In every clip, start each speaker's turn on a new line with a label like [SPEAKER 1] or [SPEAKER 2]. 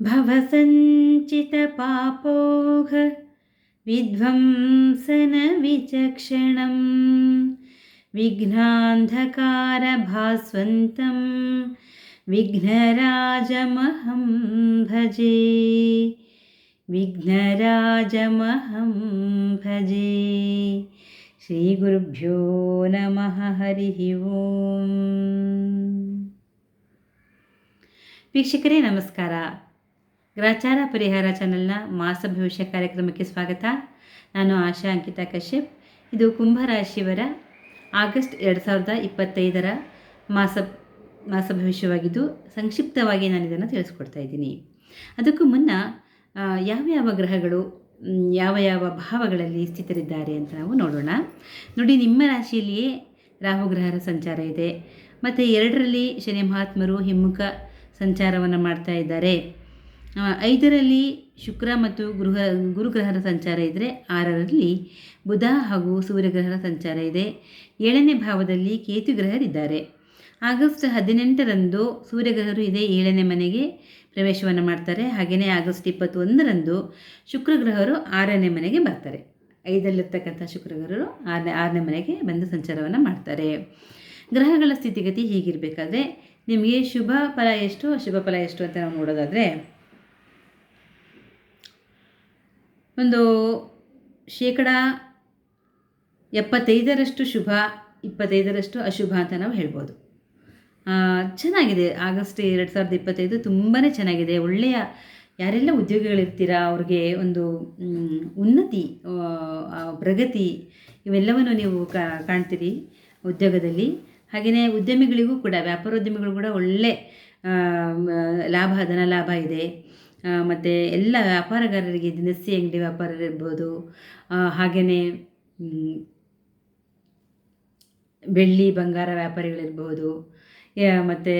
[SPEAKER 1] भवसञ्चितपापोघ विध्वंसनविचक्षणं विघ्नान्धकारभास्वन्तं विघ्नराजमहं भजे विघ्नराजमहं भजे श्रीगुरुभ्यो नमः हरिः ಓಂ ವೀಕ್ಷಕರೇ ನಮಸ್ಕಾರ ಗ್ರಾಚಾರ ಪರಿಹಾರ ಚಾನೆಲ್ನ ಮಾಸ ಭವಿಷ್ಯ ಕಾರ್ಯಕ್ರಮಕ್ಕೆ ಸ್ವಾಗತ. ನಾನು ಆಶಾ ಅಂಕಿತಾ ಕಶ್ಯಪ್. ಇದು ಕುಂಭರಾಶಿಯವರ ಆಗಸ್ಟ್ ಎರಡು ಸಾವಿರದ ಇಪ್ಪತ್ತೈದರ ಮಾಸ ಮಾಸ ಭವಿಷ್ಯವಾಗಿದ್ದು ಸಂಕ್ಷಿಪ್ತವಾಗಿ ನಾನು ಇದನ್ನು ತಿಳಿಸ್ಕೊಡ್ತಾ ಇದ್ದೀನಿ. ಅದಕ್ಕೂ ಮುನ್ನ ಯಾವ ಯಾವ ಗ್ರಹಗಳು ಯಾವ ಯಾವ ಭಾವಗಳಲ್ಲಿ ಸ್ಥಿತರಿದ್ದಾರೆ ಅಂತ ನಾವು ನೋಡೋಣ. ನೋಡಿ, ನಿಮ್ಮ ರಾಶಿಯಲ್ಲಿಯೇ ರಾಹುಗ್ರಹರ ಸಂಚಾರ ಇದೆ. ಮತ್ತು ಎರಡರಲ್ಲಿ ಶನಿ ಮಹಾತ್ಮರು ಹಿಮ್ಮುಖ ಸಂಚಾರವನ್ನು ಮಾಡ್ತಾ ಇದ್ದಾರೆ. ಐದರಲ್ಲಿ ಶುಕ್ರ ಮತ್ತು ಗೃಹ ಗುರುಗ್ರಹರ ಸಂಚಾರ ಇದ್ದರೆ ಆರರಲ್ಲಿ ಬುಧ ಹಾಗೂ ಸೂರ್ಯಗ್ರಹರ ಸಂಚಾರ ಇದೆ. ಏಳನೇ ಭಾವದಲ್ಲಿ ಕೇತುಗ್ರಹರಿದ್ದಾರೆ ಆಗಸ್ಟ್ ಹದಿನೆಂಟರಂದು ಸೂರ್ಯಗ್ರಹರು ಇದೇ. ಏಳನೇ ಮನೆಗೆ ಪ್ರವೇಶವನ್ನು ಮಾಡ್ತಾರೆ. ಹಾಗೆಯೇ ಆಗಸ್ಟ್ ಇಪ್ಪತ್ತೊಂದರಂದು ಶುಕ್ರಗ್ರಹರು ಆರನೇ ಮನೆಗೆ ಬರ್ತಾರೆ. ಐದರಲ್ಲಿರ್ತಕ್ಕಂಥ ಶುಕ್ರಗ್ರಹರು ಆರನೇ ಆರನೇ ಮನೆಗೆ ಬಂದು ಸಂಚಾರವನ್ನು ಮಾಡ್ತಾರೆ. ಗ್ರಹಗಳ ಸ್ಥಿತಿಗತಿ ಹೀಗಿರಬೇಕಾದ್ರೆ, ನಿಮಗೆ ಶುಭ ಫಲ ಎಷ್ಟು, ಅಶುಭ ಫಲ ಎಷ್ಟು ಅಂತ ನಾವು ನೋಡೋದಾದರೆ ಒಂದು ಶೇಕಡ ಎಪ್ಪತ್ತೈದರಷ್ಟು ಶುಭ, ಇಪ್ಪತ್ತೈದರಷ್ಟು ಅಶುಭ ಅಂತ ನಾವು ಹೇಳ್ಬೋದು. ಚೆನ್ನಾಗಿದೆ. ಆಗಸ್ಟ್ ಎರಡು ಸಾವಿರದ ಇಪ್ಪತ್ತೈದು ತುಂಬಾ ಚೆನ್ನಾಗಿದೆ. ಒಳ್ಳೆಯ ಯಾರೆಲ್ಲ ಉದ್ಯೋಗಿಗಳಿರ್ತೀರಾ, ಅವ್ರಿಗೆ ಒಂದು ಉನ್ನತಿ ಪ್ರಗತಿ ಇವೆಲ್ಲವನ್ನು ನೀವು ಕಾಣ್ತೀರಿ ಉದ್ಯೋಗದಲ್ಲಿ. ಹಾಗೆಯೇ ಉದ್ಯಮಿಗಳಿಗೂ ಕೂಡ ವ್ಯಾಪಾರೋದ್ಯಮಿಗಳು ಕೂಡ ಒಳ್ಳೆ ಲಾಭ, ಧನ ಲಾಭ ಇದೆ. ಮತ್ತು ಎಲ್ಲ ವ್ಯಾಪಾರಗಾರರಿಗೆ ದಿನಸಿ ಅಂಗಡಿ ವ್ಯಾಪಾರರಿರ್ಬೋದು ಹಾಗೆಯೇ ಬೆಳ್ಳಿ, ಬಂಗಾರ ವ್ಯಾಪಾರಿಗಳಿರ್ಬೋದು. ಮತ್ತು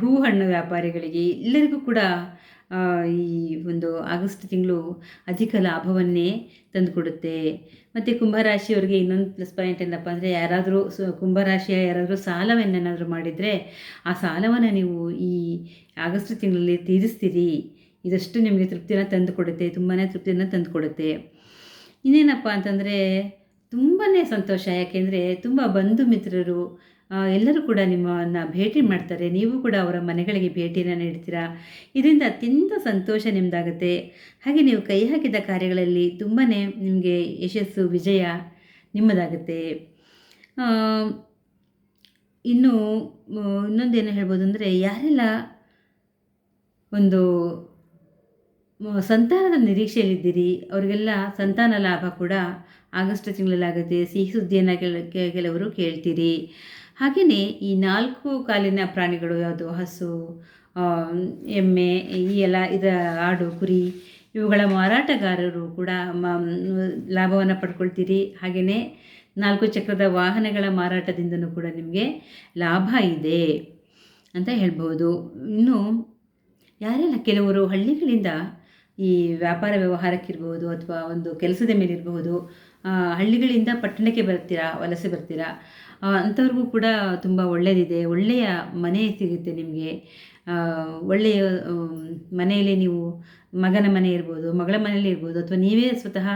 [SPEAKER 1] ಹೂ ಹಣ್ಣು ವ್ಯಾಪಾರಿಗಳಿಗೆ ಎಲ್ಲರಿಗೂ ಕೂಡ ಈ ಒಂದು ಆಗಸ್ಟ್ ತಿಂಗಳು ಅಧಿಕ ಲಾಭವನ್ನೇ ತಂದುಕೊಡುತ್ತೆ. ಮತ್ತು ಕುಂಭರಾಶಿಯವರಿಗೆ ಇನ್ನೊಂದು ಪ್ಲಸ್ ಪಾಯಿಂಟ್ ಏನಪ್ಪ ಅಂದರೆ, ಯಾರಾದರೂ ಸ, ಕುಂಭರಾಶಿಯ ಯಾರಾದರೂ ಸಾಲವನ್ನೇನಾದರೂ ಮಾಡಿದರೆ, ಆ ಸಾಲವನ್ನು ನೀವು ಈ ಆಗಸ್ಟ್ ತಿಂಗಳಲ್ಲಿ ತೀರಿಸ್ತೀರಿ. ಇದಷ್ಟು ನಿಮಗೆ ತೃಪ್ತಿಯನ್ನು ತಂದುಕೊಡುತ್ತೆ ತುಂಬಾ ತೃಪ್ತಿಯನ್ನು ತಂದುಕೊಡುತ್ತೆ. ಇನ್ನೇನಪ್ಪ ಅಂತಂದರೆ ತುಂಬಾ ಸಂತೋಷ, ಯಾಕೆಂದರೆ ತುಂಬ ಬಂಧು ಮಿತ್ರರು ಎಲ್ಲರೂ ಕೂಡ ನಿಮ್ಮನ್ನು ಭೇಟಿ ಮಾಡ್ತಾರೆ. ನೀವು ಕೂಡ ಅವರ ಮನೆಗಳಿಗೆ ಭೇಟಿಯನ್ನು ನೀಡ್ತೀರಾ? ಇದರಿಂದ ಅತ್ಯಂತ ಸಂತೋಷ ನಿಮ್ಮದಾಗುತ್ತೆ ಹಾಗೆ ನೀವು ಕೈ ಹಾಕಿದ ಕಾರ್ಯಗಳಲ್ಲಿ ತುಂಬಾ ನಿಮಗೆ ಯಶಸ್ಸು, ವಿಜಯ ನಿಮ್ಮದಾಗುತ್ತೆ. ಇನ್ನು ಇನ್ನೊಂದು ಇನ್ನೊಂದೇನು ಹೇಳ್ಬೋದು ಅಂದರೆ, ಯಾರೆಲ್ಲ ಒಂದು ಸಂತಾನದ ನಿರೀಕ್ಷೆಯಲ್ಲಿದ್ದೀರಿ. ಅವರಿಗೆಲ್ಲ ಸಂತಾನ ಲಾಭ ಕೂಡ ಆಗಸ್ಟ್ ತಿಂಗಳಲ್ಲಾಗುತ್ತೆ ಸಿಹಿ ಸುದ್ದಿಯನ್ನು ಕೆಲವರು ಕೇಳ್ತೀರಿ. ಹಾಗೆಯೇ ಈ ನಾಲ್ಕು ಕಾಲಿನ ಪ್ರಾಣಿಗಳು ಯಾವುದು? ಹಸು ಎಮ್ಮೆ, ಈ ಎಲ್ಲ ಇದ ಆಡು, ಕುರಿ, ಇವುಗಳ ಮಾರಾಟಗಾರರು ಕೂಡ ಲಾಭವನ್ನು ಪಡ್ಕೊಳ್ತೀರಿ. ಹಾಗೆಯೇ ನಾಲ್ಕು ಚಕ್ರದ ವಾಹನಗಳ ಮಾರಾಟದಿಂದಲೂ ಕೂಡ ನಿಮಗೆ ಲಾಭ ಇದೆ ಅಂತ ಹೇಳ್ಬೋದು ಇನ್ನು ಯಾರೆಲ್ಲ ಕೆಲವರು ಹಳ್ಳಿಗಳಿಂದ ಈ ವ್ಯಾಪಾರ ವ್ಯವಹಾರಕ್ಕಿರ್ಬೋದು ಅಥವಾ ಒಂದು ಕೆಲಸದ ಮೇಲಿರಬಹುದು ಹಳ್ಳಿಗಳಿಂದ ಪಟ್ಟಣಕ್ಕೆ ಬರ್ತೀರಾ, ವಲಸೆ ಬರ್ತೀರಾ ಅಂಥವ್ರಿಗೂ ಕೂಡ ತುಂಬ ಒಳ್ಳೆಯದಿದೆ ಒಳ್ಳೆಯ ಮನೆ ಸಿಗುತ್ತೆ ನಿಮಗೆ. ಒಳ್ಳೆಯ ಮನೆಯಲ್ಲಿ ನೀವು ಮಗನ ಮನೆ ಇರ್ಬೋದು, ಮಗಳ ಮನೆಯಲ್ಲಿ ಇರ್ಬೋದು, ಅಥವಾ ನೀವೇ ಸ್ವತಃ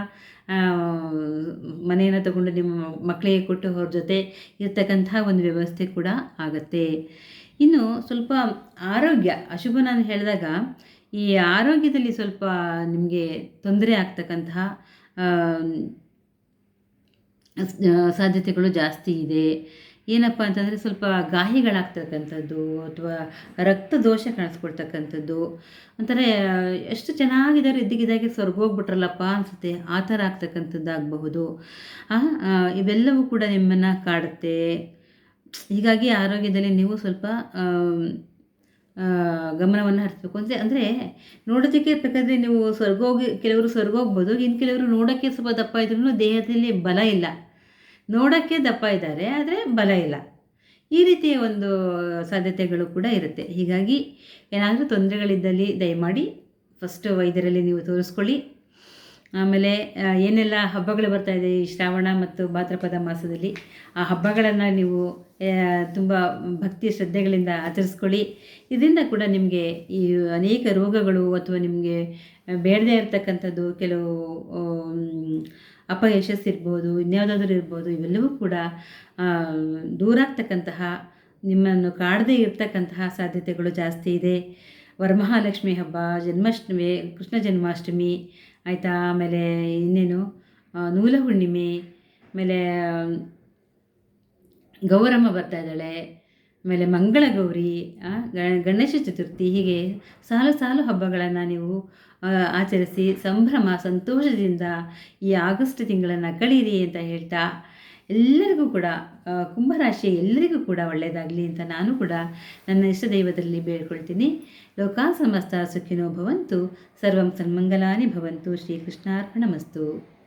[SPEAKER 1] ಮನೆಯನ್ನು ತಗೊಂಡು ನಿಮ್ಮ ಮಕ್ಕಳಿಗೆ ಕೊಟ್ಟು ಅವ್ರ ಜೊತೆ ಇರ್ತಕ್ಕಂಥ ಒಂದು ವ್ಯವಸ್ಥೆ ಕೂಡ ಆಗತ್ತೆ. ಇನ್ನು ಸ್ವಲ್ಪ ಆರೋಗ್ಯ, ಅಶುಭ ನಾನು ಹೇಳಿದಾಗ ಈ ಆರೋಗ್ಯದಲ್ಲಿ ಸ್ವಲ್ಪ ನಿಮಗೆ ತೊಂದರೆ ಆಗ್ತಕ್ಕಂತಹ ಸಾಧ್ಯತೆಗಳು ಜಾಸ್ತಿ ಇದೆ. ಏನಪ್ಪ ಅಂತಂದರೆ ಸ್ವಲ್ಪ ಗಾಯಗಳಾಗ್ತಕ್ಕಂಥದ್ದು ಅಥವಾ ರಕ್ತ ದೋಷ ಕಾಣಿಸ್ಕೊಳ್ತಕ್ಕಂಥದ್ದು. ಒಂಥರ ಎಷ್ಟು ಚೆನ್ನಾಗಿದ್ದಾರೆ ಇದ್ದಕ್ಕಿದ್ದಾಗೆ ಸ್ವರ್ಗೋಗ್ಬಿಟ್ರಲ್ಲಪ್ಪ ಅನಿಸುತ್ತೆ. ಆ ಥರ ಆಗ್ತಕ್ಕಂಥದ್ದಾಗಬಹುದು. ಇವೆಲ್ಲವೂ ಕೂಡ ನಿಮ್ಮನ್ನು ಕಾಡುತ್ತೆ. ಹೀಗಾಗಿ ಆರೋಗ್ಯದಲ್ಲಿ ನೀವು ಸ್ವಲ್ಪ ಗಮನವನ್ನು ಹರಿಸಬೇಕು. ಅಂದರೆ ಅಂದರೆ ನೋಡೋದಕ್ಕೆ ಬೇಕಾದರೆ ನೀವು ಸ್ವರ್ಗ ಹೋಗಿ ಕೆಲವರು ಸ್ವರ್ಗ ಹೋಗ್ಬೋದು ಇನ್ನು ಕೆಲವರು ನೋಡೋಕ್ಕೆ ಸ್ವಲ್ಪ ದಪ್ಪ ಇದ್ರೂ ದೇಹದಲ್ಲಿ ಬಲ ಇಲ್ಲ. ನೋಡೋಕ್ಕೆ ದಪ್ಪ ಇದ್ದಾರೆ, ಆದರೆ ಬಲ ಇಲ್ಲ. ಈ ರೀತಿಯ ಒಂದು ಸಾಧ್ಯತೆಗಳು ಕೂಡ ಇರುತ್ತೆ. ಹೀಗಾಗಿ ಏನಾದರೂ ತೊಂದರೆಗಳಿದ್ದಲ್ಲಿ ದಯಮಾಡಿ ಫಸ್ಟ್ ವೈದ್ಯರಲ್ಲಿ ನೀವು ತೋರಿಸ್ಕೊಳ್ಳಿ. ಆಮೇಲೆ ಏನೆಲ್ಲ ಹಬ್ಬಗಳು ಬರ್ತಾ ಇದೆ ಈ ಶ್ರಾವಣ ಮತ್ತು ಭಾದ್ರಪದ ಮಾಸದಲ್ಲಿ? ಆ ಹಬ್ಬಗಳನ್ನು ನೀವು ತುಂಬ ಭಕ್ತಿ ಶ್ರದ್ಧೆಗಳಿಂದ ಆಚರಿಸ್ಕೊಳ್ಳಿ. ಇದರಿಂದ ಕೂಡ ನಿಮಗೆ ಈ ಅನೇಕ ರೋಗಗಳು ಅಥವಾ ನಿಮಗೆ ಬೇಡದೇ ಇರತಕ್ಕಂಥದ್ದು ಕೆಲವು ಅಪಯಶಸ್ಸಿರ್ಬೋದು ಇನ್ಯಾವುದಾದ್ರೂ ಇರ್ಬೋದು, ಇವೆಲ್ಲವೂ ಕೂಡ ದೂರಾಗ್ತಕ್ಕಂತಹ, ನಿಮ್ಮನ್ನು ಕಾಡದೇ ಇರ್ತಕ್ಕಂತಹ ಸಾಧ್ಯತೆಗಳು ಜಾಸ್ತಿ ಇದೆ. ವರಮಹಾಲಕ್ಷ್ಮಿ ಹಬ್ಬ, ಜನ್ಮಾಷ್ಟಮಿ, ಕೃಷ್ಣ ಜನ್ಮಾಷ್ಟಮಿ ಆಯಿತಾ? ಆಮೇಲೆ ಇನ್ನೇನು? ನೂಲ ಹುಣ್ಣಿಮೆ ಆಮೇಲೆ ಗೌರಮ್ಮ ಬರ್ತಾ ಇದ್ದಾಳೆ ಆಮೇಲೆ ಮಂಗಳ ಗೌರಿ ಆ, ಗಣೇಶ ಚತುರ್ಥಿ ಹೀಗೆ ಸಾಲು ಸಾಲು ಹಬ್ಬಗಳನ್ನು ನೀವು ಆಚರಿಸಿ ಸಂಭ್ರಮ ಸಂತೋಷದಿಂದ ಈ ಆಗಸ್ಟ್ ತಿಂಗಳನ್ನು ಕಳೀರಿ ಅಂತ ಹೇಳ್ತಾ ಎಲ್ಲರಿಗೂ ಕೂಡ ಕುಂಭರಾಶಿಯ ಕುಂಭರಾಶಿ ಎಲ್ಲರಿಗೂ ಕೂಡ ಒಳ್ಳೆಯದಾಗಲಿ ಅಂತ ನಾನು ಕೂಡ ನನ್ನ ಇಷ್ಟ ದೈವದಲ್ಲಿ ಬೇಡ್ಕೊಳ್ತೀನಿ. ಲೋಕಾ ಸಮಸ್ತ ಸುಖಿನೋ ಭವಂತು, ಸರ್ವಂ ಸನ್ಮಂಗಲಾನಿ ಭವಂತು, ಶ್ರೀಕೃಷ್ಣಾರ್ಪಣಮಸ್ತು.